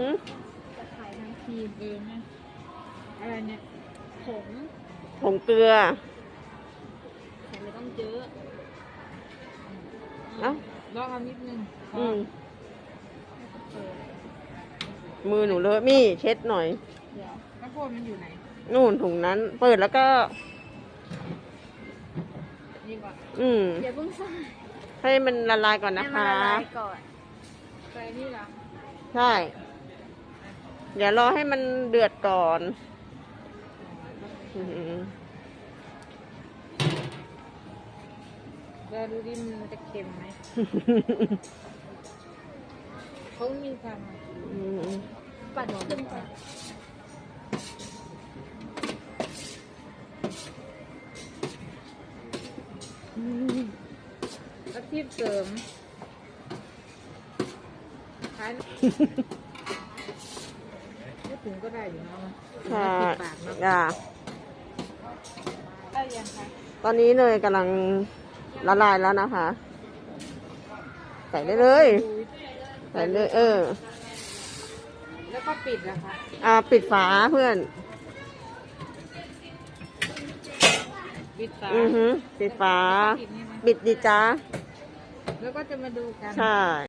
หืมจะขายทั้งทีมเองนะอะไรเนี่ยผงผงเกลือใส่เลยต้องเยอะเอ้าลองเอานิดนึงอืมเออมือหนูเลอะมี่เช็ดหน่อยเดี๋ยวข้าวโพดมันอยู่ไหนนู่นถุงนั้น เปิดแล้วก็ นี่ก่อนอืมอย่าเพิ่งใส่ให้มันละลายก่อนนะให้มัคะละลายก่อนใส่นี่เหรอใช่ เดี๋ยวรอให้มันเดือดก่อนอืมเราดูดิมันจะเค็มไหม เขามีความอืมปั่นขึ้นก่อนอืมอาชีพเสริมขายไม่ ถึงก็ได้อยู่เนาะใช่สิบบาทเนาะจ้ะได้ยังคะตอนนี้เนยกำลังละลายแล้วนะคะ ใส่ได้เลย ใส่เลยเออ แล้วก็ปิดนะคะอ่าปิดฝาเพื่อน ปิดฝาอือหือปิดฝา ปิดนี่ไหมปิดดีจ้าแล้วก็จะมาดูกัน ใช่